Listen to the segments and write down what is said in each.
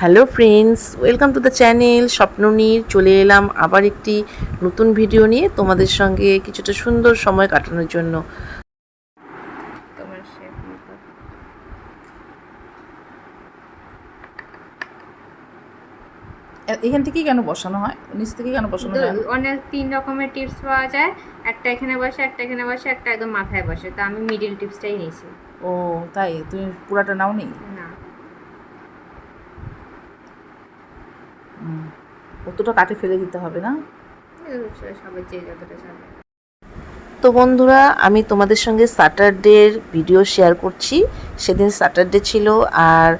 Hello friends welcome to the channel Swapnanir চলে এলাম আবার একটি নতুন ভিডিও নিয়ে তোমাদের সঙ্গে কিছুটা সুন্দর সময় কাটানোর জন্য। এখান থেকেই কেন বসানো হয়? নিচ থেকে কেন বসানো হয় না? অনেক তিন রকমের টিপস পাওয়া যায়। একটা এখানে বসে একটা এখানে বসে একটা একদম মাথায় বসে। তো আমি মিডিল টিপসটাই নিয়েছি। ও তাই? তুমি পুরাটা নাও নি না হুম। অতটা কাটে ফেলে দিতে হবে না। সবাই যে যতটা চাবে তো বন্ধুরা আমি তোমাদের সঙ্গে স্যাটারডের ভিডিও শেয়ার করছি। সেদিন স্যাটারডে ছিল আর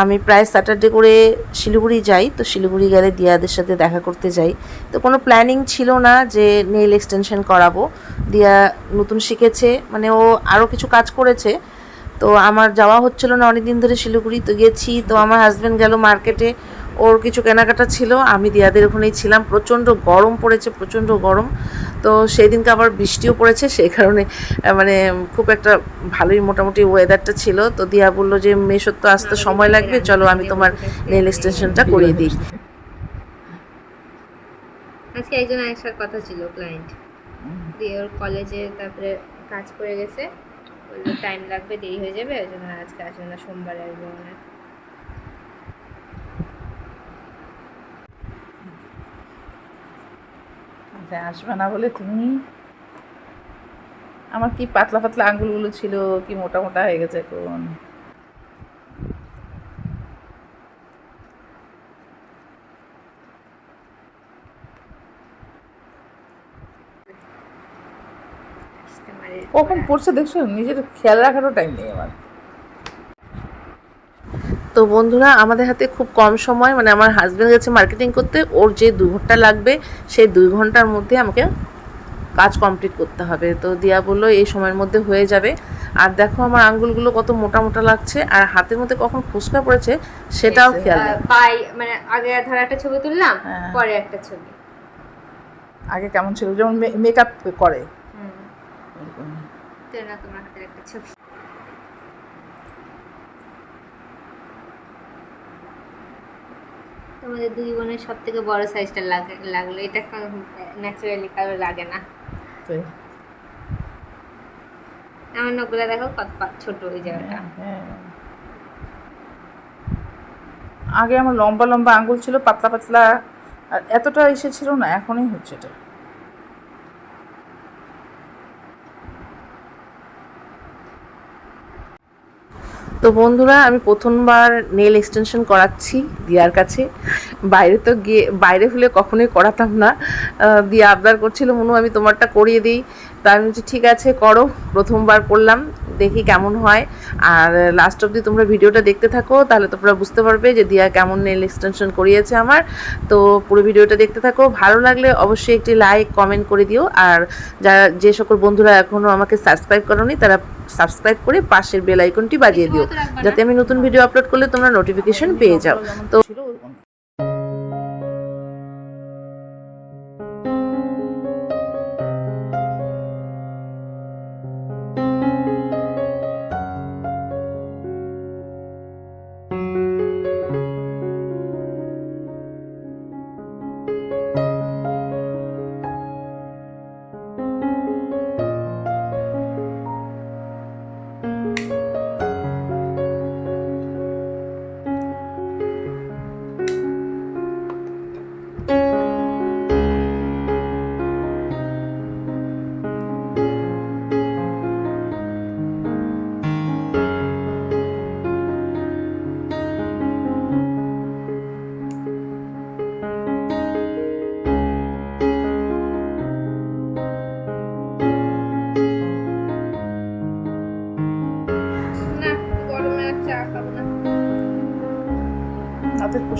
আমি প্রায় স্যাটারডে করে শিলিগুড়ি যাই তো শিলিগুড়ি গেলে দিয়াদের সাথে দেখা করতে যাই। তো কোনো প্ল্যানিং ছিল না যে নেইল এক্সটেনশন করাবো। দিয়া নতুন শিখেছে মানে ও আরও কিছু কাজ করেছে। তো আমার যাওয়া হচ্ছিল না অনেক দিন ধরে শিলিগুড়ি তো গেছি। তো আমার হাজব্যান্ড গেল মার্কেটে ওর কিছু কেনাকাটা ছিল, আমি দিয়াদের ওখানেই ছিলাম। প্রচণ্ড গরম পড়েছে, প্রচণ্ড গরম। তো সেই দিনকে আবার বৃষ্টিও পড়েছে, সেই কারণে মানে খুব একটা ভালোই মোটামুটি ওয়েদারটা ছিল। তো দিয়া বলল যে মেশোর তো আসতে সময় লাগবে, চলো আমি তোমার নেল এক্সটেনশনটা করিয়ে দিই। আজকে একজন আসার কথা ছিল ক্লায়েন্ট দিয়ে ওর কলেজে তারপরে কাজ করে গেছে। টাইম লাগবে, দেরি হয়ে যাবে, ওই জন্য আজকে আসবে না, সোমবারে আসবে আচ্ছা, আসবে না বলে তুমি? আমার কি পাতলা পাতলা আঙ্গুলগুলো ছিল কি মোটা মোটা হয়ে গেছে এখন? কখন পড়ছে দেখছ নিজের খেয়াল রাখারও টাইম নেই আমার। তো বন্ধুরা আমাদের হাতে খুব কম সময় মানে আমার হাজব্যান্ড গেছে মার্কেটিং করতে ওর যে দু ঘণ্টা লাগবে সেই দুই ঘণ্টার মধ্যে আমাকে কাজ কমপ্লিট করতে হবে। তো দিয়া বলল এই সময়ের মধ্যে হয়ে যাবে। আর দেখো আমার আঙ্গুলগুলো কত মোটা মোটা লাগছে আর হাতের মধ্যে কখন ফুসকা পড়েছে সেটাও খেয়াল পাই মানে আগে ধর একটা ছবি তুললাম হ্যাঁ। পরে একটা ছবি। আগে কেমন ছিল? যেমন মেকআপ করে। হুম। তোমার হাতের একটা ছবি। তোমাদের দুই বোনের সব থেকে বড় সাইজটা লাগে লাগল। এটা ন্যাচারালি কারও লাগে না। আমার নখগুলো দেখো কত ছোট হয়ে জায়গাটা। হ্যাঁ। আগে আমার লম্বা লম্বা আঙ্গুল ছিল পাতলা পাতলা আর এতটা এসেছিল না এখনই হচ্ছে এটা। তো বন্ধুরা, আমি প্রথমবার নেল এক্সটেনশন করাচ্ছি দিয়ার কাছে। বাইরে তো গিয়ে, বাইরে হলে কখনোই করাতাম না। দিয়ে আবদার করছিল, মনু, আমি তোমারটা করিয়ে দিই। তা আমি বলছি, ঠিক আছে, করো। প্রথমবার করলাম। দেখি কেমন হয়। আর লাস্ট অবধি তোমরা ভিডিওটা দেখতে থাকো তাহলে তোমরা বুঝতে পারবে যে দিয়া কেমন নেল এক্সটেনশন করিয়েছে আমার। তো পুরো ভিডিওটা দেখতে থাকো। ভালো লাগলে অবশ্যই একটি লাইক কমেন্ট করে দিও। আর যারা যে সকল বন্ধুরা এখনও আমাকে সাবস্ক্রাইব করোনি তারা সাবস্ক্রাইব করে পাশের বেল আইকনটি বাজিয়ে দিও। যাতে আমি নতুন ভিডিও আপলোড করলে তোমরা নোটিফিকেশন পেয়ে যাও। তো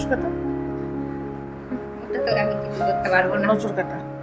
না। নজর কাটা।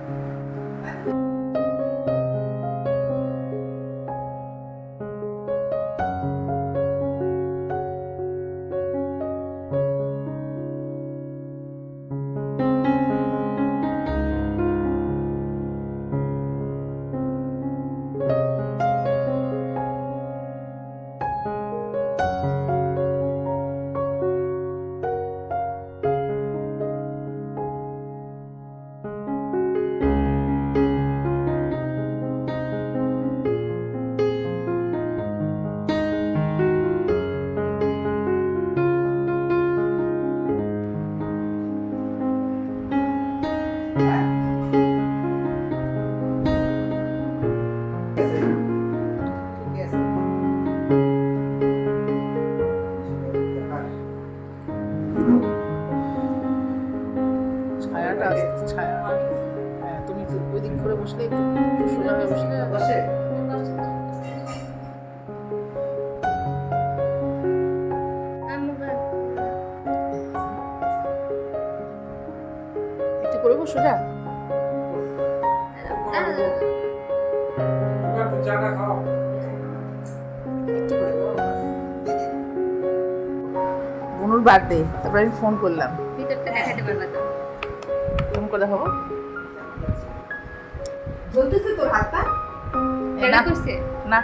সোজা বনুর বার্থডে তারপরে আমি ফোন করলাম। ফোন করে হব জ্বলতেছে তোর হাতটা? কেডা করছে? না।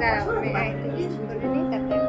দাঁড়াও আমি আরেকটু জিনিস করে নিই তারপরে